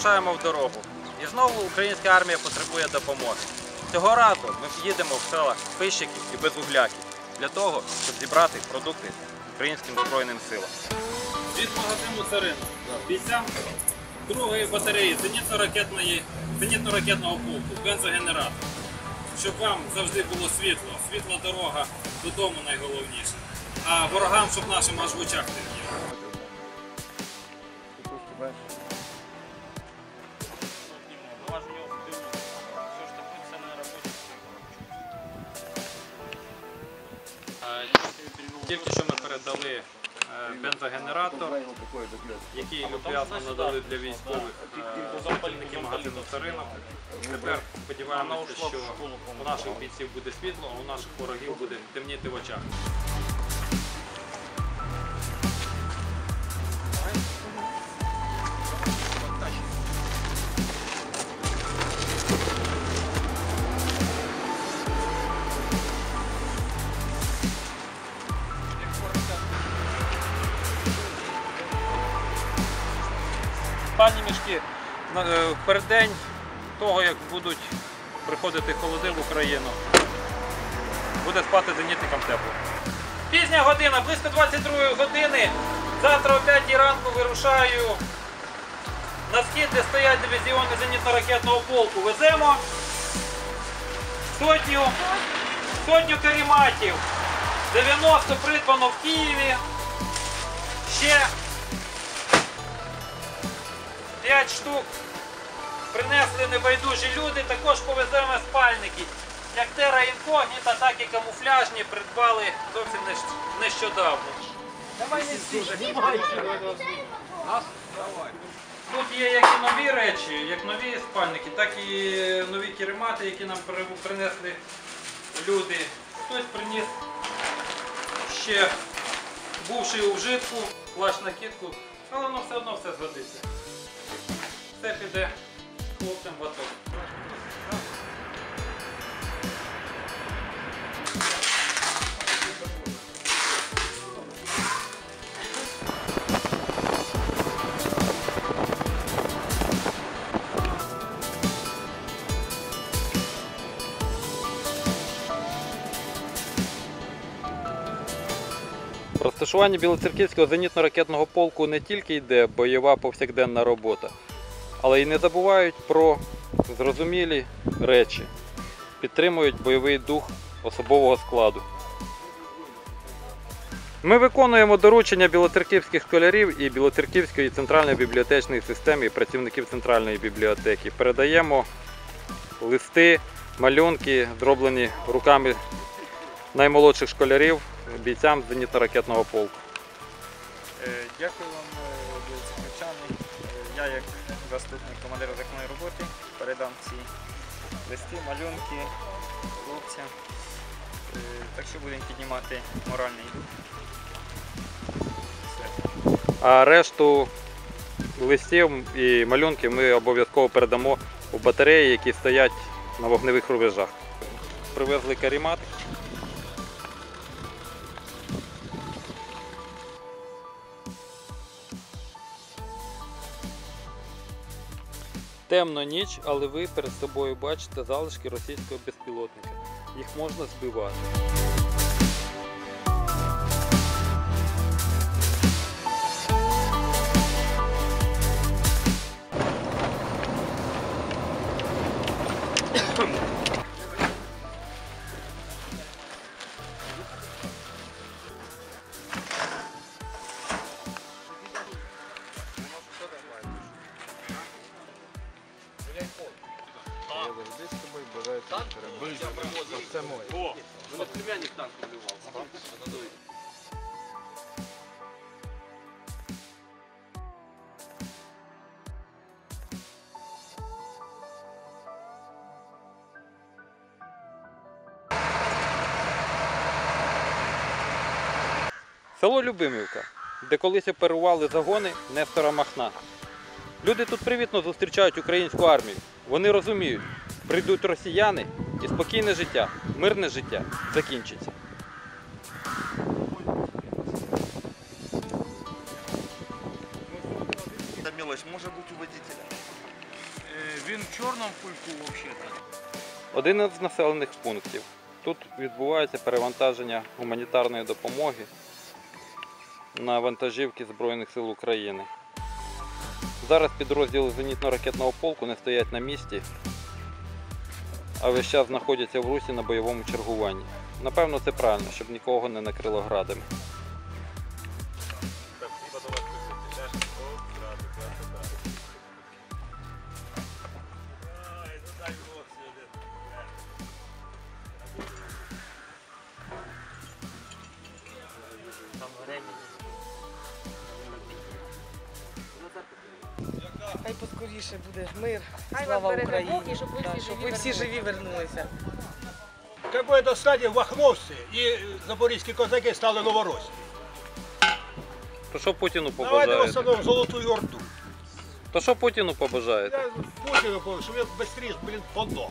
вирушаємо в дорогу. І знову українська армія потребує допомоги. Цього разу ми їдемо в села Пищиків і Безугляків для того, щоб зібрати продукти українським Збройним силам. Від магазину Царин бійцям другої батареї зенітно-ракетної зенітно-ракетного полку, бензогенератор. Щоб вам завжди було світло, світла дорога додому найголовніше. А ворогам, щоб нашим аж в очах не Тільки що ми передали е, бензогенератор, який люб'язно надали для військових е, працівники магазину Царинок. Тепер сподіваємося, що у наших бійців буде світло, а у наших ворогів буде темніти в очах. Переддень того, як будуть приходити холоди в Україну, буде спати зенітникам тепло. Пізня година, близько 22 години. Завтра о 5 ранку вирушаю на схід, де стоять дивізіони зенітно-ракетного полку. Веземо сотню, сотню каріматів. 90 придбано в Києві. Ще 5 штук принесли небайдужі люди, також повеземо спальники. Як тера інкогніта, так і камуфляжні придбали зовсім нещодавно. Давай не стій. Тут є як і нові речі, як нові спальники, так і нові керемати, які нам принесли люди. Хтось приніс ще бувший у вжитку, плащ накидку, але воно все одно все згодиться. Все піде в АТО. В розташуванні Білоцерківського зенітно-ракетного полку не тільки йде бойова повсякденна робота, але й не забувають про зрозумілі речі, підтримують бойовий дух особового складу. Ми виконуємо доручення білоцерківських школярів і Білоцерківської центральної бібліотечної системи і працівників центральної бібліотеки. Передаємо листи, малюнки, зроблені руками наймолодших школярів, бійцям зенітно-ракетного полку. Е, Дякую вам. Я як заступник командира законної роботи передам ці листи, малюнки хлопцям. Е, Так що будемо піднімати моральний дух. Все. А решту листів і малюнків ми обов'язково передамо у батареї, які стоять на вогневих рубежах. Привезли карімат. Темно ніч, але ви перед собою бачите залишки російського безпілотника. Їх можна збивати. Село Любимівка, де колись оперували загони Нестора Махна. Люди тут привітно зустрічають українську армію. Вони розуміють, прийдуть росіяни і спокійне життя, мирне життя закінчиться. Эта мелочь может быть у водителя. Він в чорному кульку взагалі-то. Один із населених пунктів. Тут відбувається перевантаження гуманітарної допомоги на вантажівки Збройних сил України. Зараз підрозділи зенітно-ракетного полку не стоять на місці, а весь час знаходяться в русі на бойовому чергуванні. Напевно, це правильно, щоб нікого не накрило градами. Хай поскоріше буде мир, Хай слава береже Україні. Бог і щоб ви Да, всі щоб живі ви всі вернулися. живі вернулися. Какое до стадії вахновці і запорізькі козаки стали новоросі. То що Путіну Давайте побажаєте? восстановимо Золоту Орду. То що Путіну побажаєте? Я Путіну кажу, щоб він швидше, блін, подох.